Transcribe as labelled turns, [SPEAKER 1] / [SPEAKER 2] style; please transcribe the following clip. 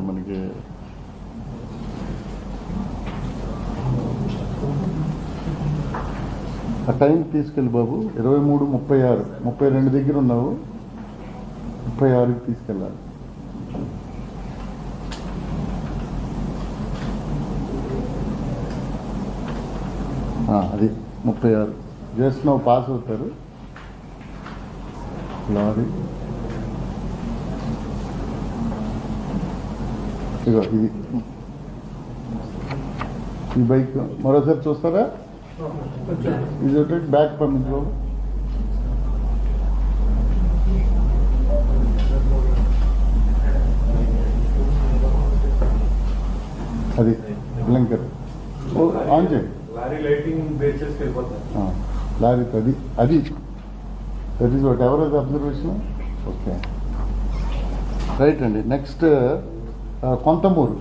[SPEAKER 1] మనకి ఆ టైం తీసుకెళ్ళి బాబు ఇరవై మూడు ముప్పై ఆరు ముప్పై రెండు దగ్గర ఉన్నావు. ముప్పై ఆరుకి తీసుకెళ్ళాలి అది ముప్పై ఆరు జస్ట్ నువ్వు పాస్ అవుతారు. లారీ. ఇగో ఇది ఈ బైక్ మరోసారి చూస్తారా? ఇది ఒకటి బ్యాక్ పంపించు అది బ్లింకర్ ఆన్ చేయి.
[SPEAKER 2] లారీ
[SPEAKER 1] అది అది. That is whatever observation okay right అండి. Next కొంతమూరు